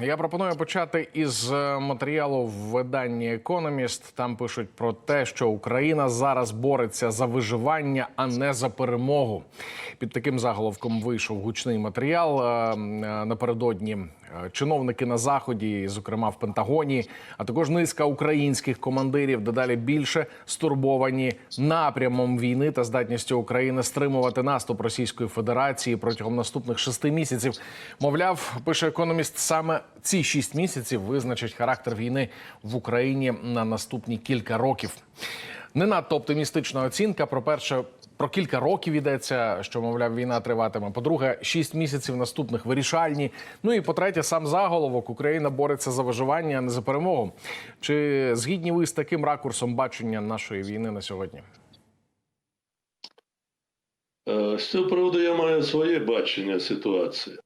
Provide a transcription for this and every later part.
Я пропоную почати із е, матеріалу в виданні Економіст. Там пишуть про те, що Україна зараз бореться за виживання, а не за перемогу. Під таким заголовком вийшов гучний матеріал. Е, е, Напередодні чиновники на заході, зокрема в Пентагоні, а також низка українських командирів, дедалі більше стурбовані напрямом війни та здатністю України стримувати наступ Російської Федерації протягом наступних шести місяців. Мовляв, пише економіст, саме ці шість місяців визначать характер війни в Україні на наступні кілька років. Не надто оптимістична оцінка. Про перше, про кілька років йдеться, що мовляв, війна триватиме. По-друге, шість місяців наступних вирішальні. Ну і по-третє, сам заголовок Україна бореться за виживання, а не за перемогу. Чи згідні ви з таким ракурсом бачення нашої війни на сьогодні? Е, З цього приводу я маю своє бачення ситуації.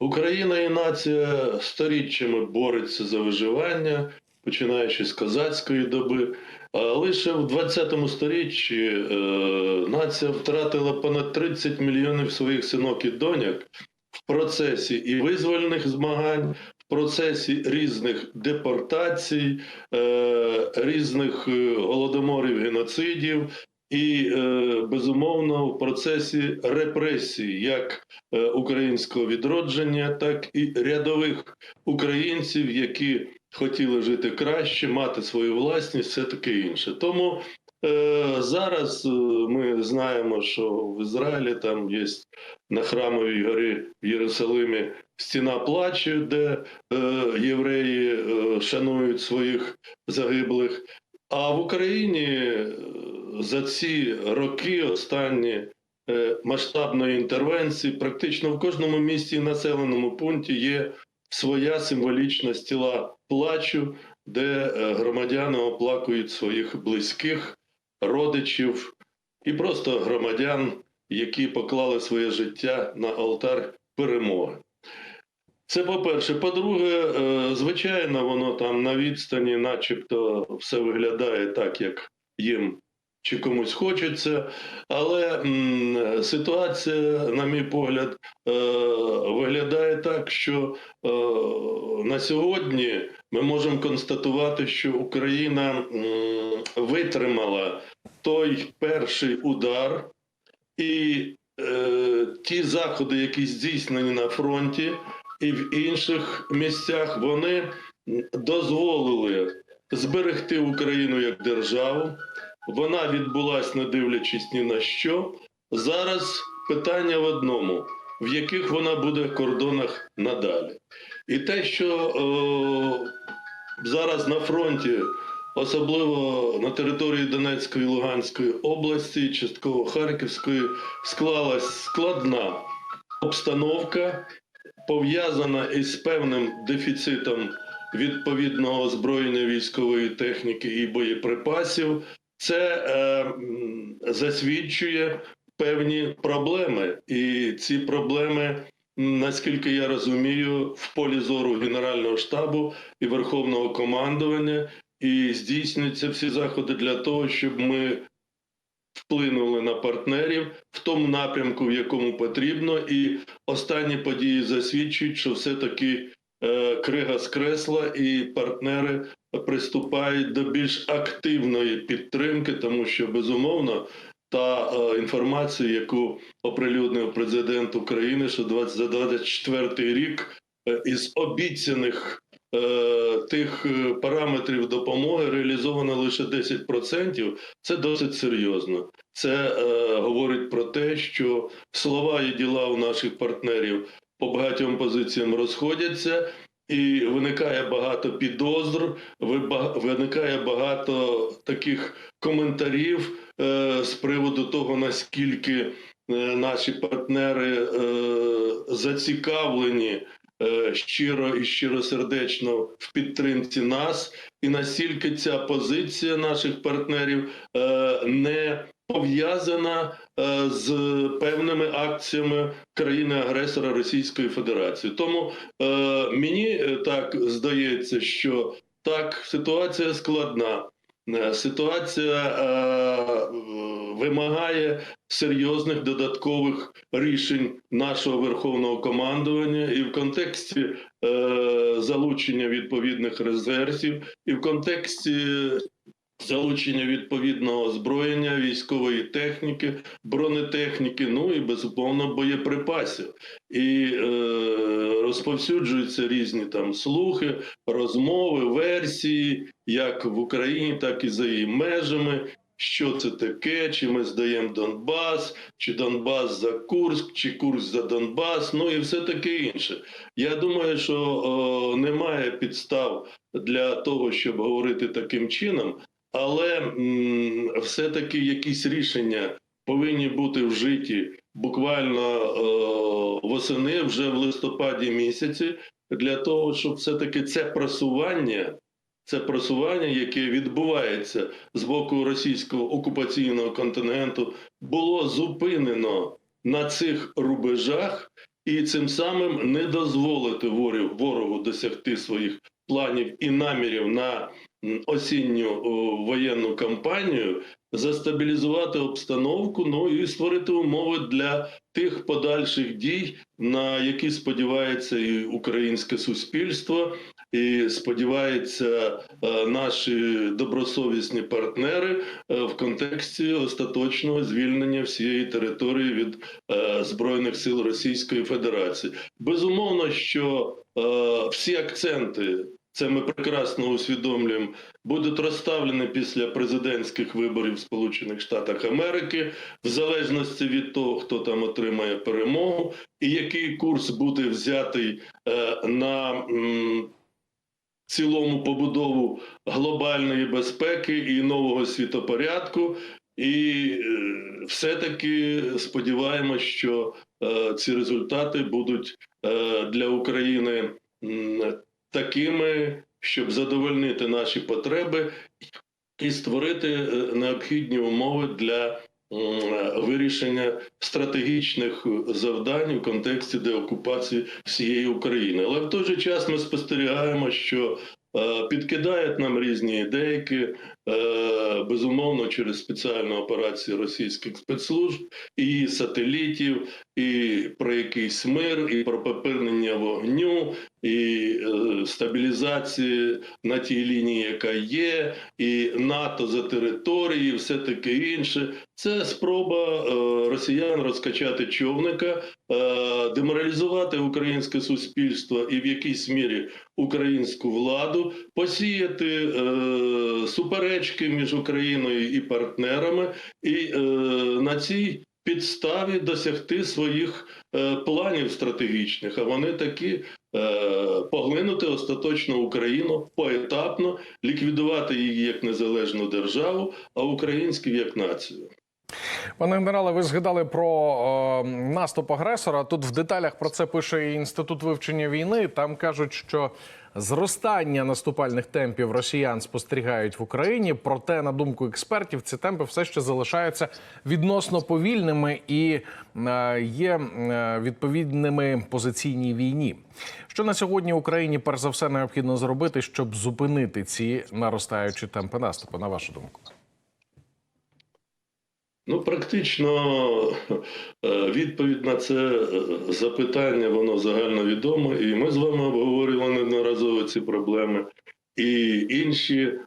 Україна і нація сторіччями бореться за виживання, починаючи з козацької доби. Лише в 20 сторіччі е, нація втратила понад 30 мільйонів своїх синок і доняк в процесі і визвольних змагань, в процесі різних депортацій, е, різних е, голодоморів, геноцидів, і безумовно в процесі репресій як українського відродження, так і рядових українців, які хотіли жити краще, мати свою власність, все таке інше. Тому е, зараз е, ми знаємо, що в Ізраїлі там є на храмовій горі в Єрусалимі стіна плачу, де е, євреї е, шанують своїх загиблих. А в Україні е, за ці роки останні е, масштабної інтервенції практично в кожному місті і населеному пункті є своя символічна стіла плачу, де е, громадяни оплакують своїх близьких, родичів і просто громадян, які поклали своє життя на алтар перемоги. Це по-перше. По-друге, е, звичайно, воно там на відстані, начебто, все виглядає так, як їм чи комусь хочеться. Але м, ситуація, на мій погляд, е, виглядає так, що е, на сьогодні ми можемо констатувати, що Україна м, витримала той перший удар і е, ті заходи, які здійснені на фронті і в інших місцях, вони дозволили зберегти Україну як державу. Вона відбулась, не дивлячись ні на що. Зараз питання в одному: в яких вона буде кордонах надалі. І те, що е, зараз на фронті, особливо на території Донецької Луганської області, частково Харківської, склалась складна обстановка, пов'язана із певним дефіцитом відповідного озброєння військової техніки і боєприпасів. Це е, засвідчує певні проблеми, і ці проблеми, наскільки я розумію, в полі зору Генерального штабу і Верховного командування, і здійснюються всі заходи для того, щоб ми вплинули на партнерів в тому напрямку, в якому потрібно, і останні події засвідчують, що все-таки е, крига скресла, і партнери приступають до більш активної підтримки, тому що безумовно та е, інформація, яку оприлюднив президент України, що 20, за 24 рік е, із обіцяних е, тих параметрів допомоги реалізовано лише 10%, це досить серйозно. Це е, говорить про те, що слова і діла у наших партнерів по багатьом позиціям розходяться. І виникає багато підозр, виникає багато таких коментарів е, з приводу того, наскільки е, наші партнери е, зацікавлені щиро і щиросердечно в підтримці нас, і наскільки ця позиція наших партнерів не пов'язана е, з певними акціями країни-агресора Російської Федерації. Тому е, мені е, так здається, що так, ситуація складна. Ситуація вимагає серйозних додаткових рішень нашого верховного командування і в контексті залучення відповідних резервів, і в контексті залучення відповідного озброєння, військової техніки, бронетехніки, ну і безумовно боєприпасів. І е, розповсюджуються різні там слухи, розмови, версії, як в Україні, так і за її межами. Що це таке? Чи ми здаємо Донбас, чи Донбас за Курск, чи Курск за Донбас, ну і все таке інше. Я думаю, що о, немає підстав для того, щоб говорити таким чином, але все-таки якісь рішення повинні бути вжиті буквально е, восени, вже в листопаді місяці, для того, щоб все-таки це просування. Це просування, яке відбувається з боку російського окупаційного контингенту, було зупинено на цих рубежах, і цим самим не дозволити ворогу, досягти своїх планів і намірів на осінню воєнну кампанію, застабілізувати обстановку, ну і створити умови для тих подальших дій, на які сподівається і українське суспільство, і сподіваються е, наші добросовісні партнери е, в контексті остаточного звільнення всієї території від е, збройних сил Російської Федерації. Безумовно, що всі акценти. Це ми прекрасно усвідомлюємо, будуть розставлені після президентських виборів в Сполучених Штатах Америки, в залежності від того, хто там отримає перемогу, і який курс буде взятий е, на цілому побудову глобальної безпеки і нового світопорядку. І е, все-таки сподіваємось, що е, ці результати будуть для України такими, щоб задовольнити наші потреби і створити е, необхідні умови для вирішення стратегічних завдань у контексті деокупації всієї України. Але в той же час ми спостерігаємо, що е, підкидають нам різні ідейки, е, безумовно, через спеціальну операцію російських спецслужб і сателітів, і про якийсь мир, і про припинення вогню, і е, стабілізації на тій лінії, яка є, і НАТО за території, і все таке інше. Це спроба е, росіян розкачати човника, е, деморалізувати українське суспільство і в якійсь мірі українську владу, посіяти е, суперечки між Україною і партнерами, і е, на цій підставі досягти своїх е, планів стратегічних. А вони такі е, поглинути остаточно Україну поетапно, ліквідувати її як незалежну державу, а українську як націю. Пане генерале, ви згадали про е, наступ агресора. Тут в деталях про це пише і інститут вивчення війни. Там кажуть, що зростання наступальних темпів росіян спостерігають в Україні. Проте, на думку експертів, ці темпи все ще залишаються відносно повільними і е, є е, відповідними позиційній війні. Що на сьогодні Україні перш за все необхідно зробити, щоб зупинити ці наростаючі темпи наступу, на вашу думку? Ну, практично е, відповідь на це е, запитання, воно загальновідоме, і ми з вами обговорювали неодноразово ці проблеми. І інші е,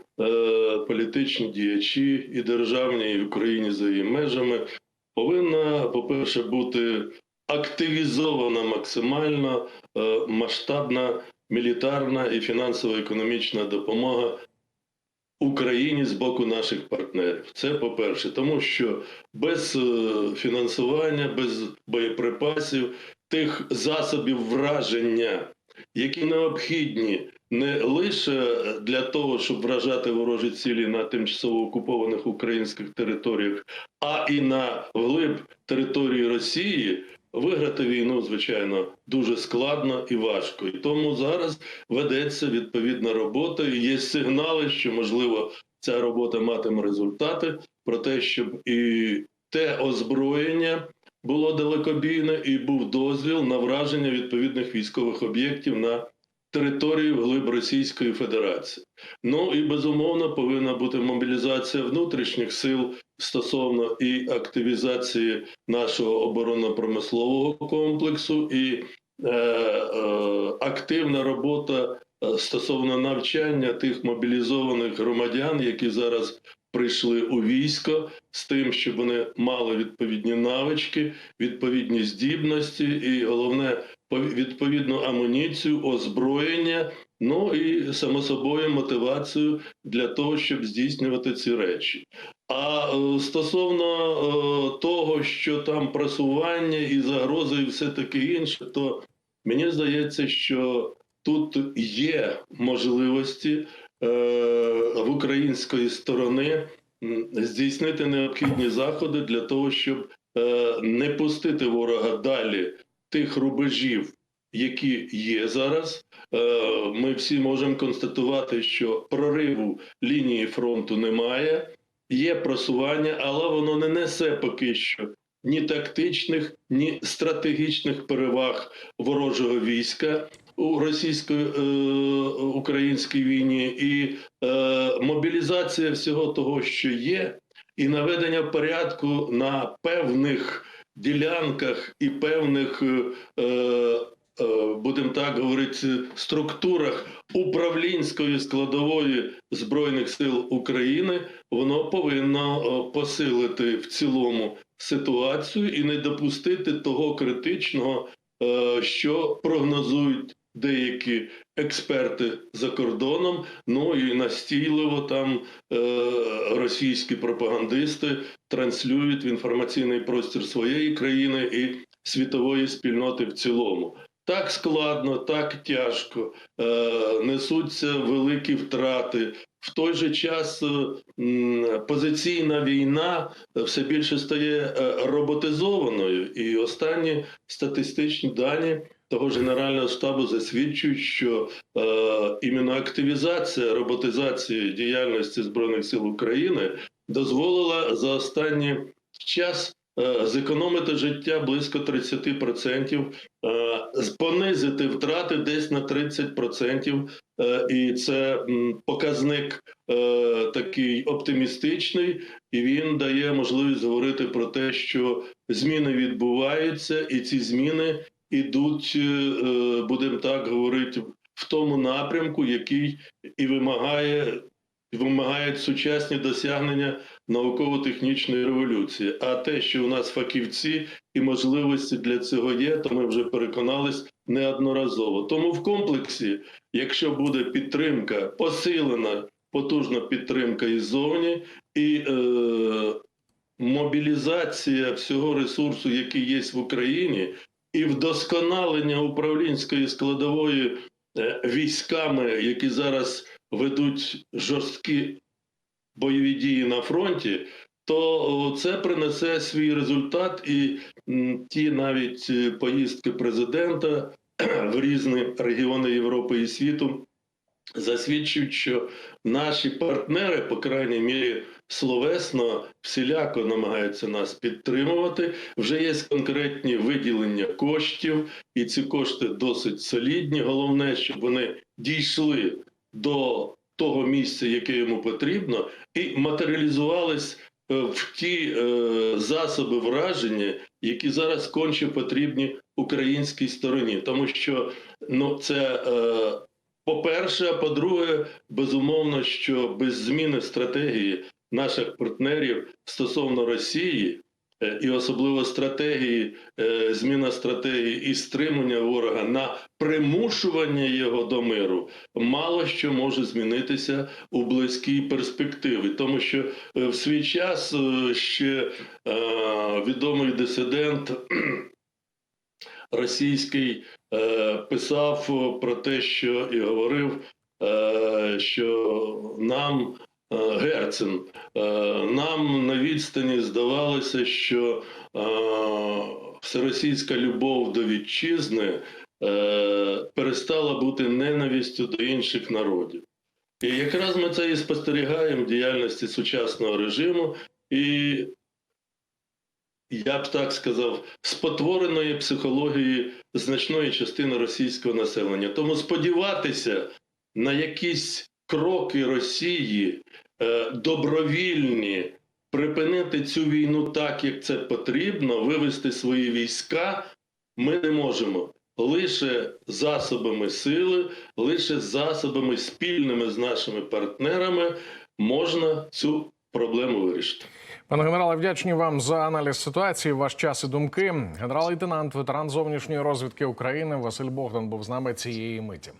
політичні діячі, і державні, і в Україні за її межами повинна, по-перше, бути активізована максимально е, масштабна мілітарна і фінансово-економічна допомога Україні з боку наших партнерів. Це по-перше, тому що без е, фінансування, без боєприпасів, тих засобів враження, які необхідні не лише для того, щоб вражати ворожі цілі на тимчасово окупованих українських територіях, а і на вглиб території Росії. Виграти війну, звичайно, дуже складно і важко. І тому зараз ведеться відповідна робота. І є сигнали, що можливо ця робота матиме результати про те, щоб і те озброєння було далекобійне, і був дозвіл на враження відповідних військових об'єктів на територію вглиб Російської Федерації. Ну і безумовно повинна бути мобілізація внутрішніх сил стосовно і активізації нашого оборонно-промислового комплексу, і е, е, активна робота е, стосовно навчання тих мобілізованих громадян, які зараз прийшли у військо, з тим, щоб вони мали відповідні навички, відповідні здібності, і головне відповідну амуніцію, озброєння. Ну і само собою мотивацію для того, щоб здійснювати ці речі. А е, стосовно е, того, що там просування і загрози, і все таке інше, то мені здається, що тут є можливості е, в української сторони здійснити необхідні заходи для того, щоб не пустити ворога далі тих рубежів, які є зараз. Е, Ми всі можемо констатувати, що прориву лінії фронту немає, є просування, але воно не несе поки що ні тактичних, ні стратегічних переваг ворожого війська у російсько-українській війні, і е, мобілізація всього того, що є, і наведення порядку на певних ділянках і певних. е, е, будемо так говорити, структурах управлінської складової збройних сил України, воно повинно е, посилити в цілому ситуацію і не допустити того критичного, е, що прогнозують деякі експерти за кордоном. Ну і настійливо там е, російські пропагандисти транслюють в інформаційний простір своєї країни і світової спільноти в цілому. Так складно, так тяжко, е, несуться великі втрати. В той же час е, позиційна війна все більше стає е, роботизованою, і останні статистичні дані того ж Генерального штабу засвідчують, що е, іменно активізація роботизації діяльності збройних сил України дозволила за останній час е, зекономити життя близько 30%, е, понизити втрати десь на 30%, е, і це показник такий оптимістичний, і він дає можливість говорити про те, що зміни відбуваються, і ці зміни ідуть, е, е, будемо так говорити, в тому напрямку, який і вимагає. Вимагають сучасні досягнення науково-технічної революції. А те, що у нас фахівці і можливості для цього є, то ми вже переконались неодноразово. Тому в комплексі, якщо буде підтримка, посилена потужна підтримка іззовні і е, мобілізація всього ресурсу, який є в Україні, і вдосконалення управлінської складової е, військами, які зараз ведуть жорсткі бойові дії на фронті, то це принесе свій результат, і ті навіть е, поїздки президента в різні регіони Європи і світу засвідчують, що наші партнери, по крайній мірі, словесно всіляко намагаються нас підтримувати. Вже є конкретні виділення коштів, і ці кошти досить солідні. Головне, щоб вони дійшли до того місця, яке йому потрібно, і матеріалізувались е, в ті е, засоби враження, які зараз конче потрібні українській стороні, тому що ну це. Е, по-перше, а по-друге, безумовно, що без зміни стратегії наших партнерів стосовно Росії, е, і особливо стратегії, е, зміна стратегії і стримування ворога на примушування його до миру, мало що може змінитися у близькій перспективі, тому що е, в свій час ще відомий дисидент російський е, писав про те, що і говорив, е, що нам Герцен, е, нам на відстані здавалося, що е, всеросійська любов до вітчизни е, перестала бути ненавистю до інших народів. І якраз ми це і спостерігаємо в діяльності сучасного режиму, і я б так сказав, спотвореної психології значної частини російського населення. Тому сподіватися на якісь кроки Росії е, добровільні, припинити цю війну так, як це потрібно, вивести свої війська, ми не можемо. Лише засобами сили, лише засобами спільними з нашими партнерами можна цю проблему вирішити. Пане генерале, вдячні вам за аналіз ситуації. Ваш час і думки. Генерал-лейтенант, ветеран зовнішньої розвідки України Василь Богдан був з нами цієї миті.